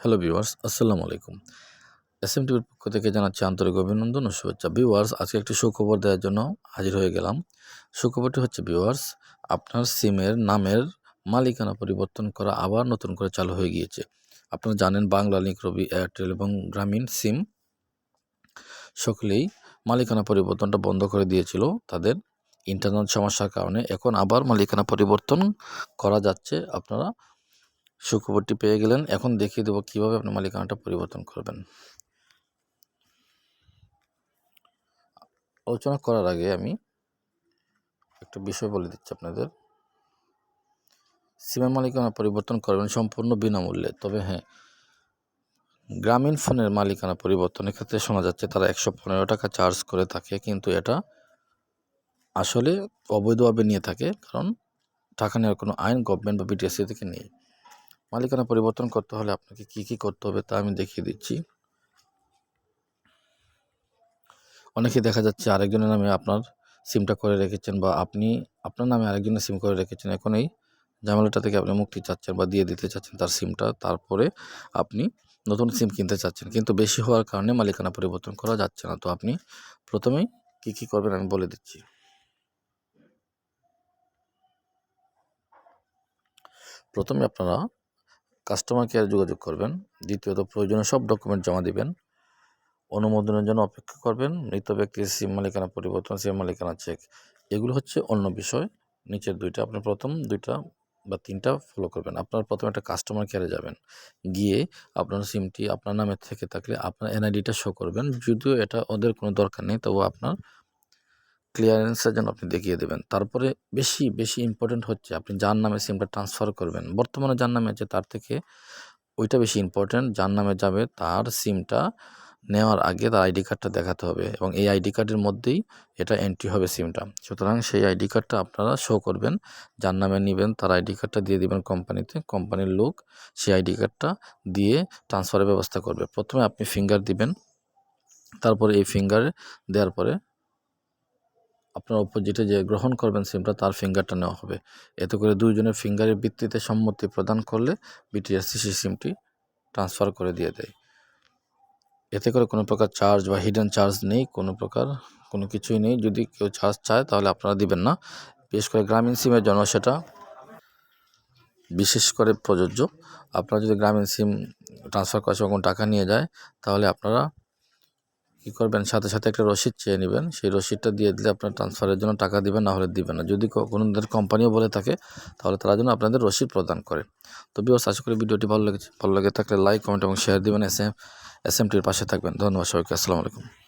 Hello viewers আসসালামু আলাইকুম S M টিভির পক্ষ থেকে জানাচ্ছি আন্তরিক অভিনন্দন ও শুভেচ্ছা। ভিউয়ার্স আজকে একটি সুখবর দেওয়ার জন্য হাজির হয়ে গেলাম। সুখবরটি হচ্ছে ভিউয়ার্স আপনার সিমের নামের মালিকানা পরিবর্তন করা আবার নতুন করে চালু হয়ে গিয়েছে। আপনারা জানেন, বাংলা লিঙ্ক রবি এয়ারটেল এবং গ্রামীণ সিম সকলেই মালিকানা পরিবর্তনটা বন্ধ করে দিয়েছিল। তাদের ইন্টারনেট সমস্যার কারণে এখন আবার মালিকানা পরিবর্তন করা যাচ্ছে। আপনারা সুখবরটি পেয়ে গেলেন। এখন দেখিয়ে দেবো কীভাবে আপনি মালিকানাটা পরিবর্তন করবেন। আলোচনা করার আগে আমি একটা বিষয় বলে দিচ্ছি আপনাদের। সিমের মালিকানা পরিবর্তন করবেন সম্পূর্ণ বিনামূল্যে। তবে হ্যাঁ গ্রামীণ ফোনের মালিকানা পরিবর্তনের ক্ষেত্রে শোনা যাচ্ছে তারা একশো পনেরো টাকা চার্জ করে থাকে, কিন্তু এটা আসলে অবৈধভাবে নিয়ে থাকে, কারণ টাকা নেওয়ার কোনো আইন গভর্নমেন্ট বা বিটিএসসি থেকে নেই। মালিকানা পরিবর্তন করতে হলে আপনাকে কি কি করতে হবে তা আমি দেখিয়ে দিচ্ছি। অনেকে দেখা যাচ্ছে আরেকজনের নামে আপনার সিমটা করে রেখেছেন বা আপনি আপনার নামে আরেকজনের সিম করে রেখেছেন। এখন এই ঝামেলাটা থেকে আপনি মুক্তি চাচ্ছেন বা দিয়ে দিতে চাচ্ছেন তার সিমটা তারপরে আপনি নতুন সিম কিনতে চাচ্ছেন। কিন্তু বেশি হওয়ার কারণে মালিকানা পরিবর্তন করা যাচ্ছে না। তো আপনি প্রথমেই কি কি করবেন আমি বলে দিচ্ছি। প্রথমে আপনারা কাস্টমার কেয়ারে যোগাযোগ করবেন। দ্বিতীয়ত, প্রয়োজনীয় সব ডকুমেন্ট জমা দিবেন। অনুমোদনের জন্য অপেক্ষা করবেন। মৃত ব্যক্তির সিম মালিকানা পরিবর্তন, সিম মালিকানা চেক এগুলো হচ্ছে অন্য বিষয়। নিচের দুইটা, আপনি প্রথম দুইটা বা তিনটা ফলো করবেন। আপনার প্রথমে একটা কাস্টমার কেয়ারে যাবেন। গিয়ে আপনার সিমটি আপনার নামে থেকে থাকলে আপনার এনআইডিটা শো করবেন। যদিও এটা ওদের কোনো দরকার নেই তবু আপনার ক্লিয়ারেন্সের জন্য আপনি দেখিয়ে দেবেন। তারপরে বেশি বেশি ইম্পর্টেন্ট হচ্ছে আপনি যার নামে সিমটা ট্রান্সফার করবেন। বর্তমানে যার নামে আছে তার থেকে ওইটা বেশি ইম্পর্টেন্ট যার নামে যাবে তার সিমটা নেওয়ার আগে তার আইডি কার্ডটা দেখাতে হবে এবং এই আইডি কার্ডের মধ্যেই এটা এন্ট্রি হবে সিমটা সুতরাং সেই আইডি কার্ডটা আপনারা শো করবেন, যার নামে নেবেন তার আইডি কার্ডটা দিয়ে দিবেন কোম্পানিতে কোম্পানির লোক সেই আইডি কার্ডটা দিয়ে ট্রান্সফারের ব্যবস্থা করবে। প্রথমে আপনি ফিঙ্গার দিবেন, তারপরে এই ফিঙ্গার দেওয়ার পরে আপনার অপোজিটে যে গ্রহণ করবেন সিমটা তার ফিঙ্গারটা নেওয়া হবে। এতে করে দুইজনের ফিঙ্গারের ভিত্তিতে সম্মতি প্রদান করলে বিটিএসসি সেই সিমটি ট্রান্সফার করে দিয়ে দেয়। এতে করে কোনো প্রকার চার্জ বা হিডেন চার্জ নেই, কোনো প্রকার কোনো কিছুই নেই। যদি কেউ চার্জ চায়, তাহলে আপনারা দিবেন না। বিশেষ করে গ্রামীণ সিমের জন্য সেটা বিশেষ করে প্রযোজ্য। আপনারা যদি গ্রামীণ সিম ট্রান্সফার করার সময় কোনো টাকা নিয়ে যায়, তাহলে আপনারা কী করবেন? সাথে সাথে একটা রসিদ চেয়ে নেবেন। সেই রসিদটা দিয়ে দিলে আপনার ট্রান্সফারের জন্য টাকা দিবেন, না হলে দিবেন না। যদি কোনো কোম্পানিও বলে থাকে, তাহলে তারা যেন আপনাদের রসিদ প্রদান করে। তো বিকজ আশা করি ভিডিওটি ভালো লেগেছে। ভালো লেগে থাকলে লাইক কমেন্ট এবং শেয়ার দিবেন। এস এম এস এম টির পাশে থাকবেন। ধন্যবাদ সবাইকে। আসসালামু আলাইকুম।